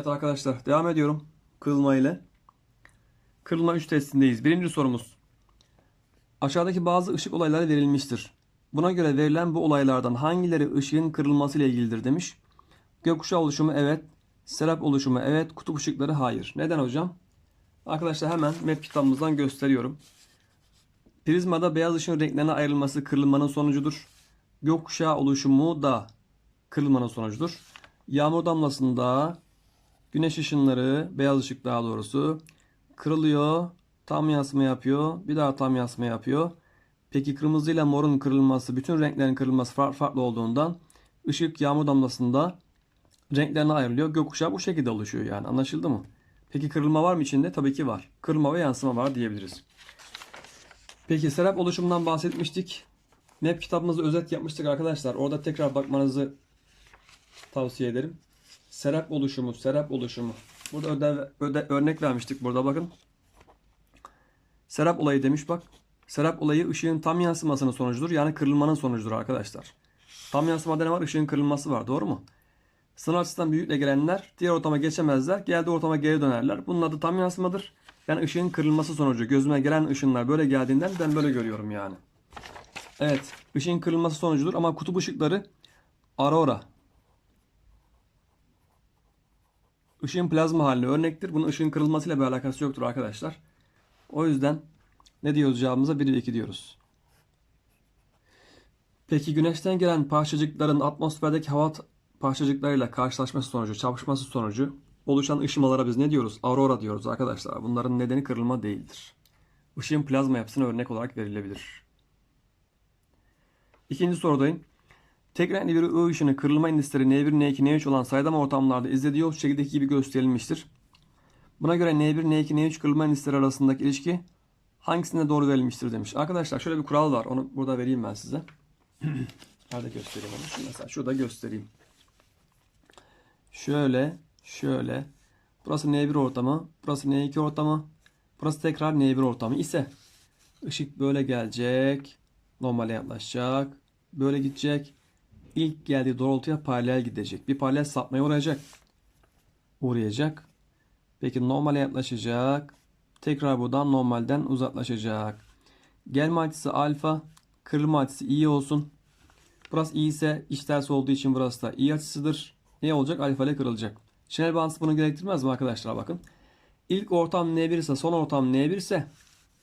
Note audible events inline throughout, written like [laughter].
Evet arkadaşlar devam ediyorum kırılma ile. Kırılma 3 testindeyiz. Birinci sorumuz. Aşağıdaki bazı ışık olayları verilmiştir. Buna göre verilen bu olaylardan hangileri ışığın kırılması ile ilgilidir demiş. Gökkuşağı oluşumu evet. Serap oluşumu evet. Kutup ışıkları hayır. Neden hocam? Arkadaşlar hemen map kitabımızdan gösteriyorum. Prizmada beyaz ışığın renklerine ayrılması kırılmanın sonucudur. Gökkuşağı oluşumu da kırılmanın sonucudur. Yağmur damlasında güneş ışınları, beyaz ışık daha doğrusu kırılıyor, tam yansıma yapıyor, bir daha tam yansıma yapıyor. Peki kırmızı ile morun kırılması, bütün renklerin kırılması farklı, olduğundan ışık yağmur damlasında renklerine ayrılıyor. Gökkuşağı bu şekilde oluşuyor yani anlaşıldı mı? Peki kırılma var mı içinde? Tabii ki var. Kırılma ve yansıma var diyebiliriz. Peki serap oluşumundan bahsetmiştik. Map kitabımızda özet yapmıştık arkadaşlar. Orada tekrar bakmanızı tavsiye ederim. Serap oluşumu, serap oluşumu. Burada ödev, öde, örnek vermiştik burada bakın. Serap olayı demiş bak. Serap olayı ışığın tam yansımasının sonucudur. Yani kırılmanın sonucudur arkadaşlar. Tam yansımada ne var? Işığın kırılması var. Doğru mu? Sınır açısından büyükle gelenler diğer ortama geçemezler. Geldiği ortama geri dönerler. Bunun adı tam yansımadır. Yani ışığın kırılması sonucu. Gözüme gelen ışınlar böyle geldiğinden ben böyle görüyorum yani. Evet. ışığın kırılması sonucudur ama kutup ışıkları aurora. Işığın plazma haline örnektir. Bunun ışığın kırılmasıyla bir alakası yoktur arkadaşlar. O yüzden ne diyoruz cevabımıza 1 ve 2 diyoruz. Peki güneşten gelen parçacıkların atmosferdeki hava parçacıklarıyla karşılaşması sonucu, çarpışması sonucu oluşan ışımalara biz ne diyoruz? Aurora diyoruz arkadaşlar. Bunların nedeni kırılma değildir. Işığın plazma yapısına örnek olarak verilebilir. İkinci sorudayım. Tek renkli bir ı ışını kırılma indisleri N1, N2, N3 olan saydam ortamlarda izlediği yol şekildeki gibi gösterilmiştir. Buna göre N1, N2, N3 kırılma indisleri arasındaki ilişki hangisine doğru verilmiştir demiş. Arkadaşlar şöyle bir kural var. Onu burada vereyim ben size. [clears throat] Nerede göstereyim onu? Şu mesela şurada göstereyim. Şöyle, şöyle. Burası N1 ortamı, burası N2 ortamı, burası tekrar N1 ortamı ise ışık böyle gelecek, normale yaklaşacak, böyle gidecek. İlk geldiği doğrultuya paralel gidecek. Bir paralel sapmaya uğrayacak. Uğrayacak. Peki normale yaklaşacak. Tekrar buradan normalden uzaklaşacak. Gelme açısı alfa, kırılma açısı i olsun. Burası i ise iç ters olduğu için burası da i açısıdır. Ne olacak? Alfa ile kırılacak. Şenel bağıntısı bunu gerektirmez mi arkadaşlar bakın. İlk ortam N1 ise son ortam N1 ise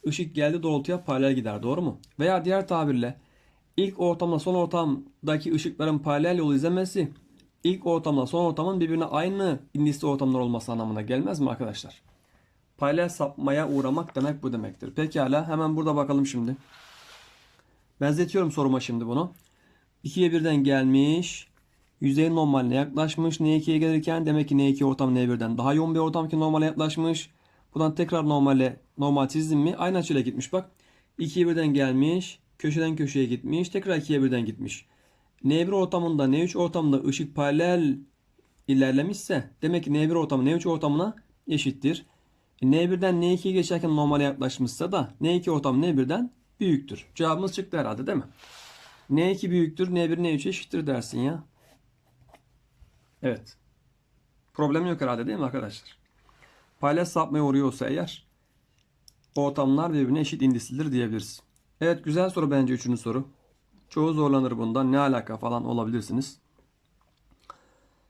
ışık geldi doğrultuya paralel gider doğru mu? Veya diğer tabirle ilk ortamla son ortamdaki ışıkların paralel yol izlemesi ilk ortamla son ortamın birbirine aynı indisli ortamlar olması anlamına gelmez mi arkadaşlar? Paralel sapmaya uğramak demek bu demektir. Pekala hemen burada bakalım şimdi. Benzetiyorum soruma şimdi bunu. 2'ye birden gelmiş. Yüzeyin normaline yaklaşmış. N2'ye gelirken demek ki N2 ortam N1'den daha yoğun bir ortam ki normale yaklaşmış. Buradan tekrar normale normal çizdim mi? Aynı açıyla gitmiş bak. 2'ye birden gelmiş. Köşeden köşeye gitmiş. Tekrar 2'ye birden gitmiş. N1 ortamında N3 ortamında ışık paralel ilerlemişse demek ki N1 ortamı N3 ortamına eşittir. E, N1'den N2'ye geçerken normale yaklaşmışsa da N2 ortam N1'den büyüktür. Cevabımız çıktı herhalde değil mi? N2 büyüktür, N1 N3 eşittir dersin ya. Evet. Problem yok herhalde değil mi arkadaşlar? Paralel sapmaya uğruyorsa eğer ortamlar birbirine eşit indislidir diyebiliriz. Evet güzel soru bence üçüncü soru. Çoğu zorlanır bundan. Ne alaka falan olabilirsiniz.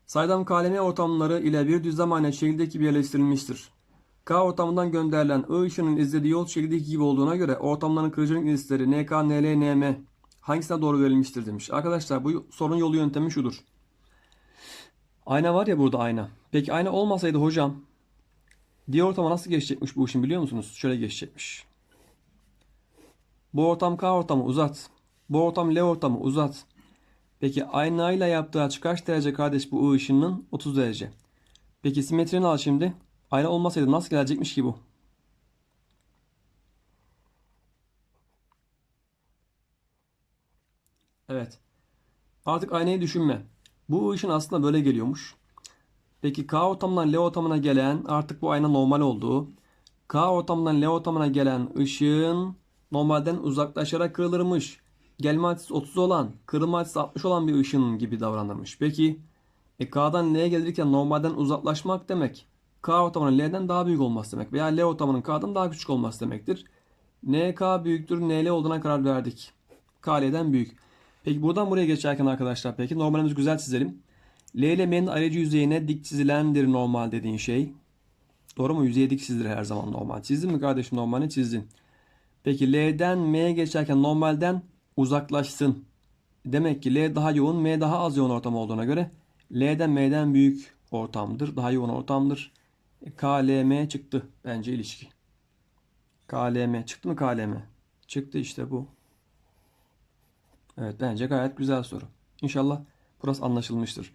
Saydam KLM ortamları ile bir düzlem aynen şekildeki bir yerleştirilmiştir. K ortamından gönderilen I ışının izlediği yol şekildeki gibi olduğuna göre ortamların kırıcılık indisleri NK, NL, NM hangisine doğru verilmiştir demiş. Arkadaşlar bu sorun yolu yöntemi şudur. Ayna var ya burada ayna. Peki ayna olmasaydı hocam diğer ortama nasıl geçecekmiş bu işin biliyor musunuz? Şöyle geçecekmiş. Bu ortam K ortamı uzat. Bu ortam L ortamı uzat. Peki aynayla yaptığı açı kaç derece kardeş bu I ışınının? 30 derece. Peki simetrini al şimdi. Ayna olmasaydı nasıl gelecekmiş ki bu? Evet. Artık aynayı düşünme. Bu ışın aslında böyle geliyormuş. Peki K ortamından L ortamına gelen artık bu ayna normal olduğu. K ortamından L ortamına gelen ışığın normalden uzaklaşarak kırılırmış. Gelme açısı 30 olan, kırılma açısı 60 olan bir ışın gibi davranırmış. Peki E K'dan L'ye gelirken normalden uzaklaşmak demek. K ortamının L'den daha büyük olması demek. Veya L ortamının K'dan daha küçük olması demektir. NK büyüktür NL olduğuna karar verdik. K L'den büyük. Peki buradan buraya geçerken arkadaşlar peki normalimizi güzel çizelim. L ile M'nin ayrıcı yüzeyine dik çizilendir normal dediğin şey. Doğru mu? Yüzeye dik çizilir her zaman normal. Çizdin mi kardeşim normalini çizdin. Peki L'den M'ye geçerken normalden uzaklaşsın. Demek ki L daha yoğun, M daha az yoğun ortam olduğuna göre L'den M'den büyük ortamdır. Daha yoğun ortamdır. E, KLM çıktı bence ilişki. KLM çıktı mı KLM? Çıktı işte bu. Evet bence gayet güzel soru. İnşallah burası anlaşılmıştır.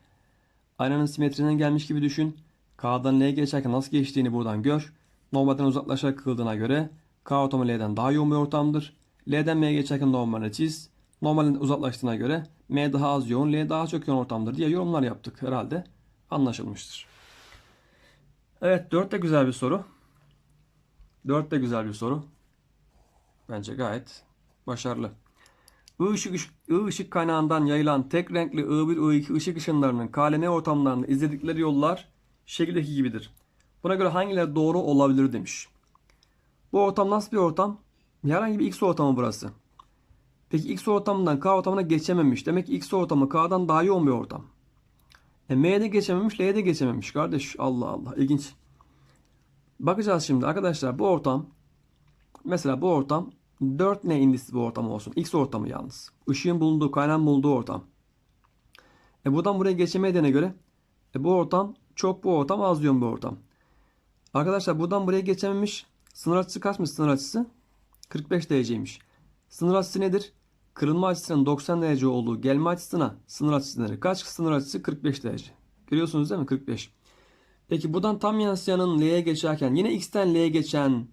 Aynanın simetrinden gelmiş gibi düşün. K'dan L'ye geçerken nasıl geçtiğini buradan gör. Normalden uzaklaşarak kıldığına göre K ortamı L'den daha yoğun bir ortamdır. L'den M'ye geçerken normalini çiz. Normalden uzaklaştığına göre M daha az yoğun, L daha çok yoğun ortamdır diye yorumlar yaptık. Herhalde anlaşılmıştır. Evet 4 de güzel bir soru. 4 de güzel bir soru. Bence gayet başarılı. I ışık, I ışık kaynağından yayılan tek renkli I1, I2 ışık ışınlarının KLM ortamlarında izledikleri yollar şekildeki gibidir. Buna göre hangileri doğru olabilir demiş. Bu ortam nasıl bir ortam? Herhangi bir X ortamı burası. Peki X ortamından K ortamına geçememiş. Demek ki X ortamı K'dan daha yoğun bir ortam. E M'ye de geçememiş, L'ye de geçememiş kardeş. Allah Allah ilginç. Bakacağız şimdi arkadaşlar bu ortam mesela bu ortam 4 ne indisi bir ortam olsun. X ortamı yalnız. Işığın bulunduğu, kaynağın bulunduğu ortam. E buradan buraya geçemediğine göre e bu ortam çok bu ortam az yoğun bir ortam. Arkadaşlar buradan buraya geçememiş. Sınır açısı kaçmış sınır açısı? 45 dereceymiş. Sınır açısı nedir? Kırılma açısının 90 derece olduğu gelme açısına sınır açısı denir. Kaç sınır açısı? 45 derece. Görüyorsunuz değil mi? 45. Peki buradan tam yansıyanın L'ye geçerken yine X'ten L'ye geçen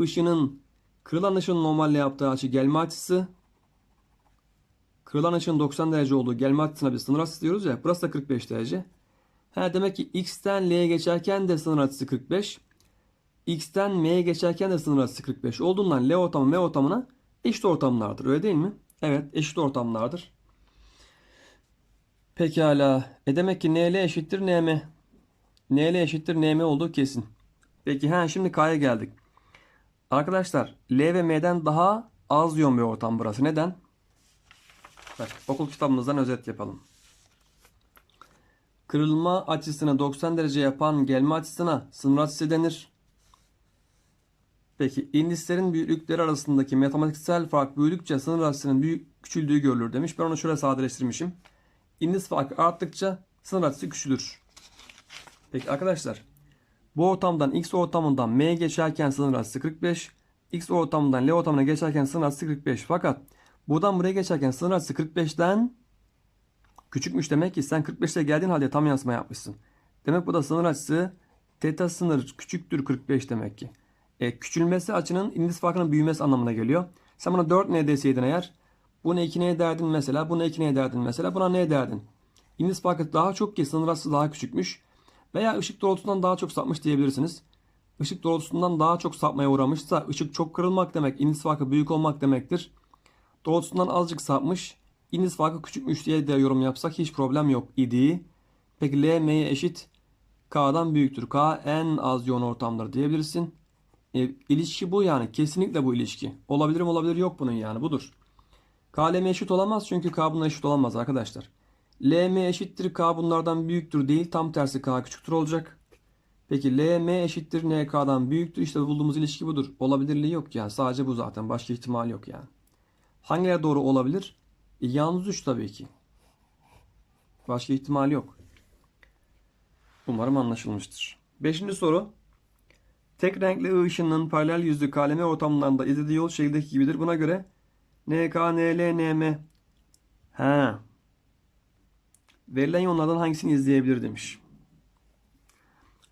ışının kırılan ışının normalle yaptığı açı gelme açısı kırılan ışının 90 derece olduğu gelme açısına bir sınır açısı diyoruz ya. Burası da 45 derece. Ha, demek ki X'ten L'ye geçerken de sınır açısı 45. X'ten M'ye geçerken de sınır açısı 45 olduğundan L ortamı M ortamına eşit ortamlardır. Öyle değil mi? Evet eşit ortamlardır. Pekala. E demek ki NL eşittir NM. NL eşittir NM olduğu kesin. Peki ha şimdi K'ya geldik. Arkadaşlar L ve M'den daha az yoğun bir ortam burası. Neden? Bak, okul kitabımızdan özet yapalım. Kırılma açısını 90 derece yapan gelme açısına sınır açısı denir. Peki indislerin büyüklükleri arasındaki matematiksel fark büyüdükçe sınır açısının büyük küçüldüğü görülür demiş. Ben onu şöyle sadeleştirmişim. İndis farkı arttıkça sınır açısı küçülür. Peki arkadaşlar bu ortamdan X ortamından M'ye geçerken sınır açısı 45. X ortamından L ortamına geçerken sınır açısı 45. Fakat buradan buraya geçerken sınır açısı 45'ten küçükmüş demek ki sen 45'te geldiğin halde tam yansıma yapmışsın. Demek bu da sınır açısı teta sınır küçüktür 45 demek ki. E, küçülmesi açının indis farkının büyümesi anlamına geliyor. Sen buna 4 ne deseydin eğer buna 2 ne derdin mesela buna 2 ne derdin mesela buna ne derdin? İndis farkı daha çok ki sınır daha küçükmüş. Veya ışık doğrultusundan daha çok sapmış diyebilirsiniz. Işık doğrultusundan daha çok sapmaya uğramışsa ışık çok kırılmak demek, indis farkı büyük olmak demektir. Doğrultusundan azıcık sapmış, indis farkı küçükmüş diye de yorum yapsak hiç problem yok idi. Peki L M'ye eşit K'dan büyüktür. K en az yoğun ortamdır diyebilirsin. E, ilişki bu yani. Kesinlikle bu ilişki. Olabilir mi olabilir yok bunun yani. Budur. K L M eşit olamaz çünkü K bununla eşit olamaz arkadaşlar. L M eşittir K bunlardan büyüktür değil. Tam tersi K küçüktür olacak. Peki L M eşittir N K'dan büyüktür. İşte bulduğumuz ilişki budur. Olabilirliği yok yani. Sadece bu zaten. Başka ihtimal yok yani. Hangileri doğru olabilir? E, yalnız 3 tabii ki. Başka ihtimal yok. Umarım anlaşılmıştır. Beşinci soru. Tek renkli I ışınının paralel yüzlü kaleme ortamlarında izlediği yol şekildeki gibidir. Buna göre NK, NL, NM. Ha. Verilen yollardan hangisini izleyebilir demiş.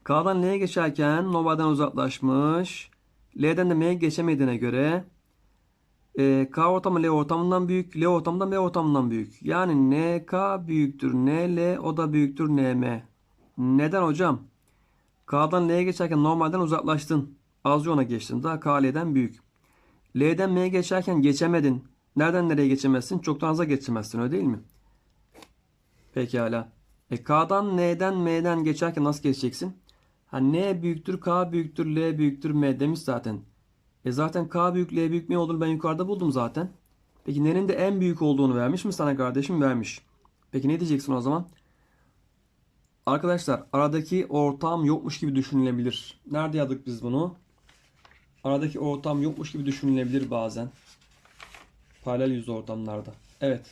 K'dan L'ye geçerken normalden uzaklaşmış. L'den de M'ye geçemediğine göre e, K ortamı L ortamından büyük, L ortamından M ortamından büyük. Yani NK büyüktür NL, o da büyüktür NM. Neden hocam? K'dan L'ye geçerken normalden uzaklaştın. Az yoğuna geçtin. Daha K büyük. L'den M'ye geçerken geçemedin. Nereden nereye geçemezsin? Çoktan aza geçemezsin öyle değil mi? Pekala. E K'dan N'den M'den geçerken nasıl geçeceksin? Ha N büyüktür, K büyüktür, L büyüktür, M demiş zaten. E zaten K büyük, L büyük M olduğunu ben yukarıda buldum zaten. Peki N'nin de en büyük olduğunu vermiş mi sana kardeşim? Vermiş. Peki ne diyeceksin o zaman? Arkadaşlar aradaki ortam yokmuş gibi düşünülebilir. Nerede yazdık biz bunu? Aradaki ortam yokmuş gibi düşünülebilir bazen. Paralel yüz ortamlarda. Evet.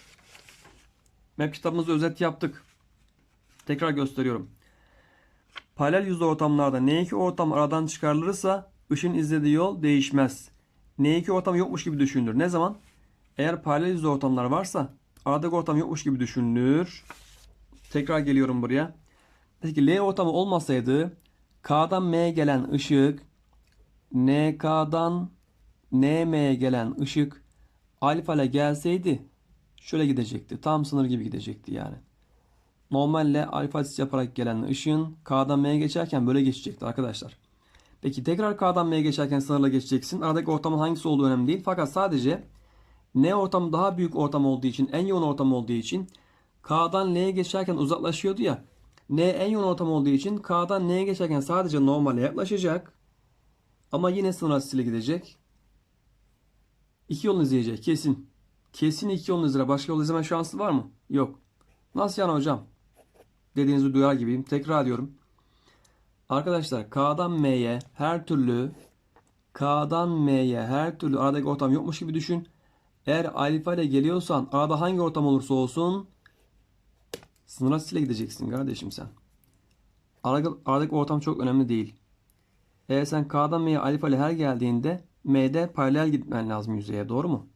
Map kitabımızda özet yaptık. Tekrar gösteriyorum. Paralel yüzlü ortamlarda N2 ortam aradan çıkarılırsa ışın izlediği yol değişmez. N2 ortam yokmuş gibi düşünülür. Ne zaman? Eğer paralel yüzlü ortamlar varsa aradaki ortam yokmuş gibi düşünülür. Tekrar geliyorum buraya. Peki L ortamı olmasaydı K'dan M'ye gelen ışık NK'dan NM'ye gelen ışık alfa ile gelseydi şöyle gidecekti. Tam sınır gibi gidecekti yani. Normalle alfa sis yaparak gelen ışığın K'dan M'ye geçerken böyle geçecekti arkadaşlar. Peki tekrar K'dan M'ye geçerken sınırla geçeceksin. Aradaki ortamın hangisi olduğu önemli değil. Fakat sadece N ortamı daha büyük ortam olduğu için, en yoğun ortam olduğu için K'dan L'ye geçerken uzaklaşıyordu ya. N en yoğun ortam olduğu için K'dan N'ye geçerken sadece normale yaklaşacak. Ama yine sınır açısıyla gidecek. İki yol izleyecek kesin. Kesin iki yol izler. Başka yol izleme şansı var mı? Yok. Nasıl yani hocam? Dediğinizi duyar gibiyim. Tekrar ediyorum. Arkadaşlar K'dan M'ye her türlü K'dan M'ye her türlü aradaki ortam yokmuş gibi düşün. Eğer alfa ile geliyorsan arada hangi ortam olursa olsun sınır gideceksin kardeşim sen. Aradaki, ortam çok önemli değil. Eğer sen K'dan M'ye alfa ile her geldiğinde M'de paralel gitmen lazım yüzeye doğru mu?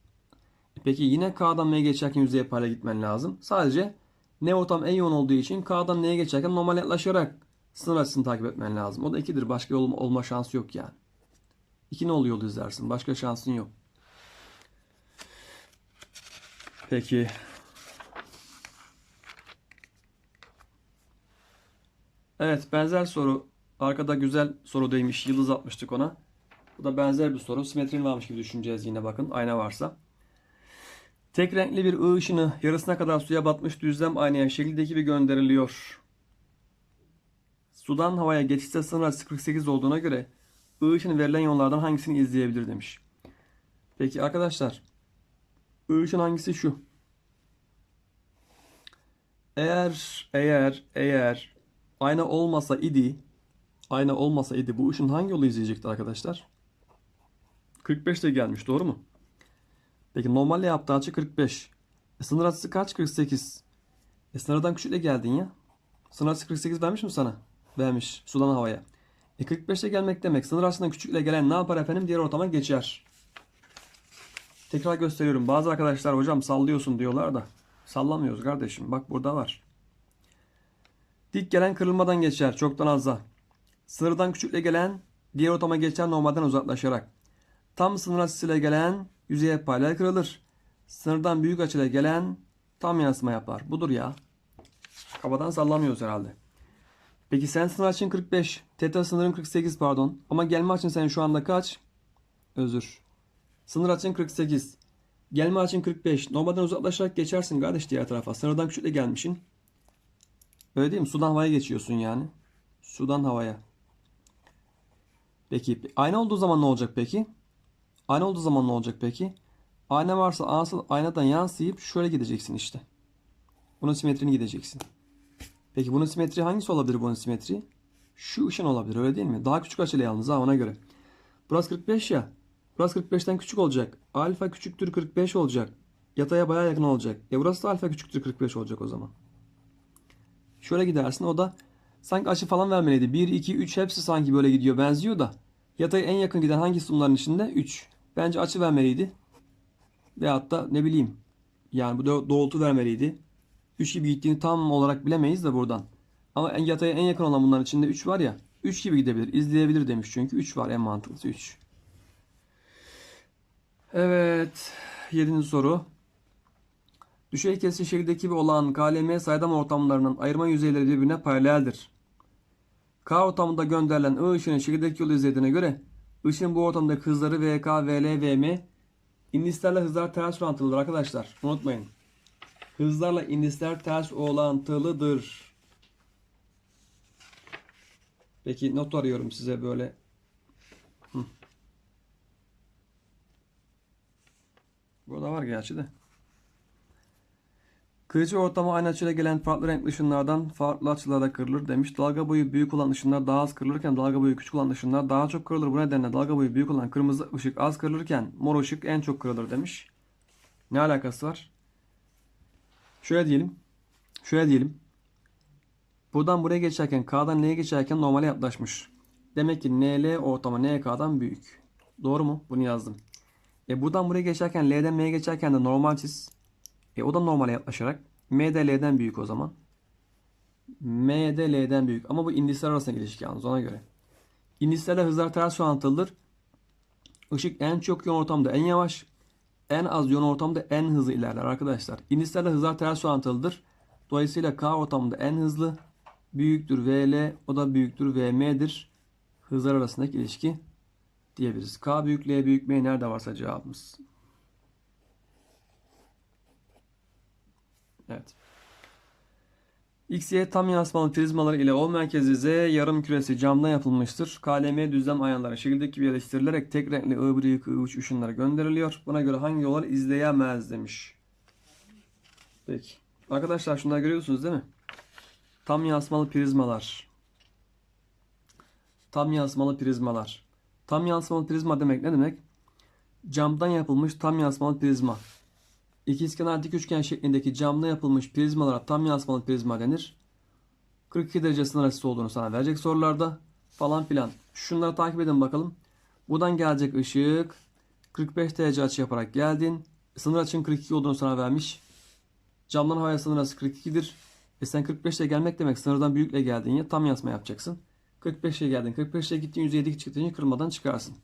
Peki yine K'dan M'ye geçerken yüzeye paralel gitmen lazım. Sadece N ortam en yoğun olduğu için K'dan N'ye geçerken normal yaklaşarak sınır açısını takip etmen lazım. O da 2'dir. Başka yol olma şansı yok yani. 2 ne oluyor yol izlersin. Başka şansın yok. Peki. Evet benzer soru. Arkada güzel soru değmiş. Yıldız atmıştık ona. Bu da benzer bir soru. Simetrini varmış gibi düşüneceğiz yine bakın. Ayna varsa. Tek renkli bir ı ışını yarısına kadar suya batmış düzlem aynaya şekildeki gibi gönderiliyor. Sudan havaya geçişte sınır açısı 48 olduğuna göre ı ışını verilen yollardan hangisini izleyebilir demiş. Peki arkadaşlar I ışın hangisi şu? Eğer eğer eğer ayna olmasa idi ayna olmasa idi bu ışın hangi yolu izleyecekti arkadaşlar? 45 de gelmiş doğru mu? Peki normalle yaptığı açı 45. E, sınır açısı kaç? 48. E sınırdan küçükle geldin ya. Sınır açısı 48 vermiş mi sana? Vermiş. Sudan havaya. E 45'te gelmek demek. Sınır açısından küçükle gelen ne yapar efendim? Diğer ortama geçer. Tekrar gösteriyorum. Bazı arkadaşlar hocam sallıyorsun diyorlar da. Sallamıyoruz kardeşim. Bak burada var. Dik gelen kırılmadan geçer. Çoktan azza. Sınırdan küçükle gelen diğer ortama geçer normalden uzaklaşarak. Tam sınır açısıyla gelen yüzeye paralel kırılır. Sınırdan büyük açıyla gelen tam yansıma yapar. Budur ya. Kafadan sallamıyoruz herhalde. Peki sen sınır açın 45. Teta sınırın 48 pardon. Ama gelme açın sen şu anda kaç? Özür. Sınır açın 48. Gelme açın 45. Normalden uzaklaşarak geçersin kardeş diğer tarafa. Sınırdan küçükle gelmişsin. Öyle değil mi? Sudan havaya geçiyorsun yani. Sudan havaya. Peki ayna olduğu zaman ne olacak peki? Ayna olduğu zaman ne olacak peki? Ayna varsa asıl aynadan yansıyıp şöyle gideceksin işte. Bunun simetrini gideceksin. Peki bunun simetri hangisi olabilir bunun simetri? Şu ışın olabilir öyle değil mi? Daha küçük açıyla yalnız ha ona göre. Burası 45 ya. Burası 45'ten küçük olacak. Alfa küçüktür 45 olacak. Yataya baya yakın olacak. E burası da alfa küçüktür 45 olacak o zaman. Şöyle gidersin o da sanki açı falan vermeliydi. 1, 2, 3 hepsi sanki böyle gidiyor benziyor da. Yataya en yakın giden hangisi bunların içinde? 3. Bence açı vermeliydi. Veyahut da ne bileyim. Yani bu da doğrultu vermeliydi. 3 gibi gittiğini tam olarak bilemeyiz de buradan. Ama en yataya en yakın olan bunların içinde 3 var ya. 3 gibi gidebilir. izleyebilir demiş çünkü. 3 var en mantıklısı 3. Evet. 7. soru. Düşey kesişi şekildeki gibi olan KLM saydam ortamlarının ayırma yüzeyleri birbirine paraleldir. K ortamında gönderilen I ışının şekildeki yolu izlediğine göre ışığın bu ortamdaki hızları VK, VL, VM indislerle hızlar ters orantılıdır arkadaşlar. Unutmayın. Hızlarla indisler ters orantılıdır. Peki not arıyorum size böyle. Hı. Burada var gerçi de. Kırıcı ortama aynı açıyla gelen farklı renkli ışınlardan farklı açılarda kırılır demiş. Dalga boyu büyük olan ışınlar daha az kırılırken dalga boyu küçük olan ışınlar daha çok kırılır. Bu nedenle dalga boyu büyük olan kırmızı ışık az kırılırken mor ışık en çok kırılır demiş. Ne alakası var? Şöyle diyelim. Şöyle diyelim. Buradan buraya geçerken K'dan L'ye geçerken normale yaklaşmış. Demek ki NL ortama NK'dan büyük. Doğru mu? Bunu yazdım. E buradan buraya geçerken L'den M'ye geçerken de normal çiz. E o da normale yaklaşarak M de L'den büyük o zaman. M de L'den büyük. Ama bu indisler arasındaki ilişki yalnız ona göre. İndislerle hızlar ters orantılıdır. Işık en çok yoğun ortamda en yavaş, en az yoğun ortamda en hızlı ilerler arkadaşlar. İndislerle hızlar ters orantılıdır. Dolayısıyla K ortamında en hızlı büyüktür VL, o da büyüktür VM'dir. Hızlar arasındaki ilişki diyebiliriz. K büyük L büyük M nerede varsa cevabımız. Evet. XY tam yansımalı prizmaları ile O merkezi Z yarım küresi camdan yapılmıştır. KLM düzlem ayarları şekildeki gibi yerleştirilerek tek renkli I1, I2, I3 ışınları gönderiliyor. Buna göre hangi yollar izleyemez demiş. Peki. Arkadaşlar şunları görüyorsunuz değil mi? Tam yansımalı prizmalar. Tam yansımalı prizmalar. Tam yansımalı prizma demek ne demek? Camdan yapılmış tam yansımalı prizma. İkizkenar dik üçgen şeklindeki camda yapılmış prizmalara tam yansımalı prizma denir. 42 derece sınır açısı olduğunu sana verecek sorularda falan filan. Şunları takip edin bakalım. Buradan gelecek ışık 45 derece açı yaparak geldin. Sınır açın 42 olduğunu sana vermiş. Camdan havaya sınır açısı 42'dir. E sen 45 ile gelmek demek sınırdan büyükle geldin ya tam yansıma yapacaksın. 45 ile geldin. 45 ile gittiğin yüzeye dik çıktığın kırmadan çıkarsın.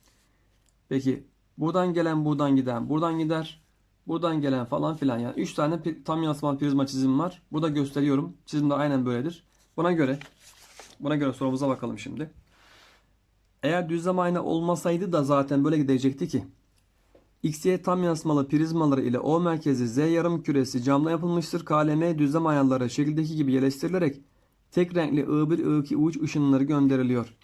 Peki buradan gelen buradan giden buradan gider. Buradan gelen falan filan yani 3 tane tam yansımalı prizma çizim var. Burada gösteriyorum. Çizim de aynen böyledir. Buna göre buna göre sorumuza bakalım şimdi. Eğer düzlem ayna olmasaydı da zaten böyle gidecekti ki. XY tam yansımalı prizmaları ile O merkezi Z yarım küresi camla yapılmıştır. KLM düzlem ayarları şekildeki gibi yerleştirilerek tek renkli I1, I2, I3 ışınları gönderiliyor.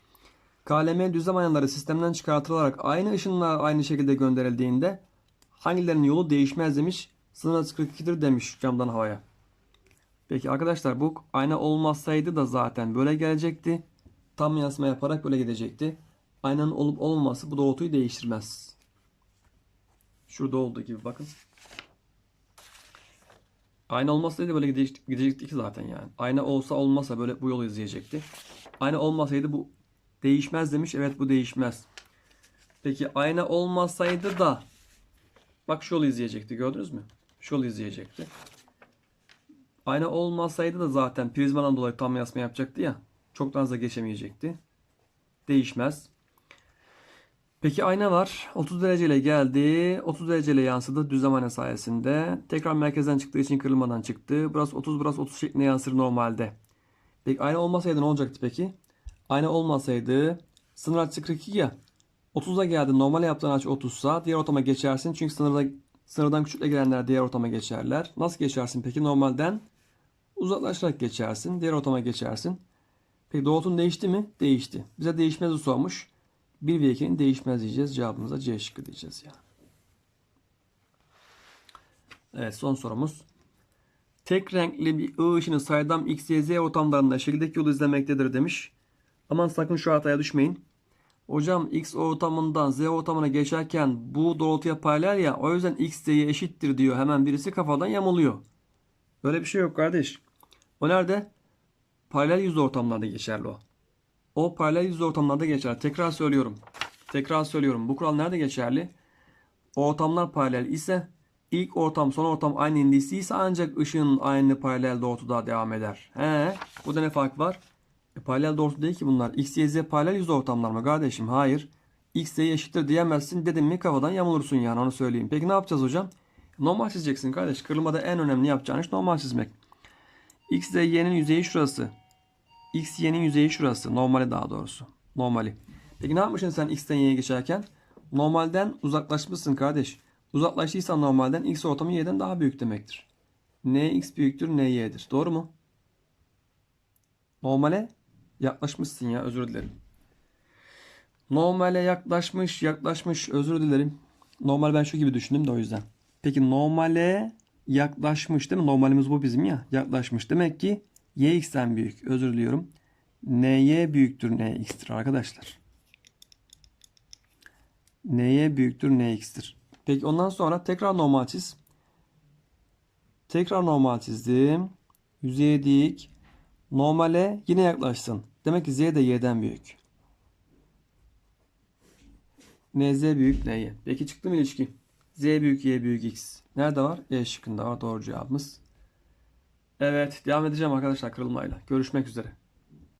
KLM düzlem ayarları sistemden çıkartılarak aynı ışınlar aynı şekilde gönderildiğinde hangilerinin yolu değişmez demiş. Sınır açısı 42'dir demiş camdan havaya. Peki arkadaşlar bu ayna olmasaydı da zaten böyle gelecekti. Tam yansıma yaparak böyle gidecekti. Aynanın olup olmaması bu doğrultuyu değiştirmez. Şurada olduğu gibi bakın. Ayna olmasaydı böyle gide- gidecekti ki zaten yani. Ayna olsa olmasa böyle bu yolu izleyecekti. Ayna olmasaydı bu değişmez demiş. Evet bu değişmez. Peki ayna olmasaydı da bak şu yolu izleyecekti gördünüz mü? Şu yolu izleyecekti. Ayna olmasaydı da zaten prizmadan dolayı tam yansıma yapacaktı ya. Çok da hızlı geçemeyecekti. Değişmez. Peki ayna var. 30 dereceyle geldi. 30 dereceyle yansıdı düzlem ayna sayesinde. Tekrar merkezden çıktığı için kırılmadan çıktı. Burası 30 burası 30 şeklinde yansır normalde. Peki ayna olmasaydı ne olacaktı peki? Ayna olmasaydı sınır açısı 42 ya. 30'a geldi. Normal yaptığın açı 30 sa diğer ortama geçersin. Çünkü sınırda sınırdan küçükle gelenler diğer ortama geçerler. Nasıl geçersin peki? Normalden uzaklaşarak geçersin. Diğer ortama geçersin. Peki doğrultun değişti mi? Değişti. Bize değişmezi sormuş. 1 ve 2'nin değişmez diyeceğiz. Cevabımıza C şıkkı diyeceğiz yani. Evet son sorumuz. Tek renkli bir ı ışını saydam x, y, z ortamlarında şekildeki yolu izlemektedir demiş. Aman sakın şu hataya düşmeyin. Hocam x ortamından z ortamına geçerken bu doğrultuya paralel ya o yüzden x z'ye eşittir diyor. Hemen birisi kafadan yamuluyor. Böyle bir şey yok kardeş. O nerede? Paralel yüz ortamlarda geçerli o. O paralel yüz ortamlarda geçer. Tekrar söylüyorum. Tekrar söylüyorum. Bu kural nerede geçerli? Ortamlar paralel ise ilk ortam son ortam aynı indisi ise ancak ışığın aynı paralel doğrultuda devam eder. He, burada ne fark var? E, paralel doğrultu değil ki bunlar. X, Y, Z paralel yüz ortamlar mı kardeşim? Hayır. X, Z eşittir diyemezsin. Dedim mi kafadan yamulursun yani onu söyleyeyim. Peki ne yapacağız hocam? Normal çizeceksin kardeş. Kırılmada en önemli yapacağın iş normal çizmek. X, Z, Y'nin yüzeyi şurası. X, Y'nin yüzeyi şurası. Normali daha doğrusu. Normali. Peki ne yapmışsın sen X'ten Y'ye geçerken? Normalden uzaklaşmışsın kardeş. Uzaklaştıysan normalden X ortamı Y'den daha büyük demektir. N X büyüktür N Y'dir. Doğru mu? Normale Yaklaşmışsın ya özür dilerim. Normale yaklaşmış yaklaşmış özür dilerim. Normal ben şu gibi düşündüm de o yüzden. Peki normale yaklaşmış değil mi? Normalimiz bu bizim ya. Yaklaşmış. Demek ki yx'ten büyük. Özür diliyorum. ny büyüktür nx'tir arkadaşlar. ny büyüktür nx'tir. Peki ondan sonra tekrar normal çiz. Tekrar normal çizdim. Yüzeye dik. Normale yine yaklaşsın. Demek ki z de y'den büyük. nz büyük ny. Peki çıktı mı ilişki? z büyük y büyük x. Nerede var? E şıkkında var doğru cevabımız. Evet devam edeceğim arkadaşlar kırılmayla. Görüşmek üzere.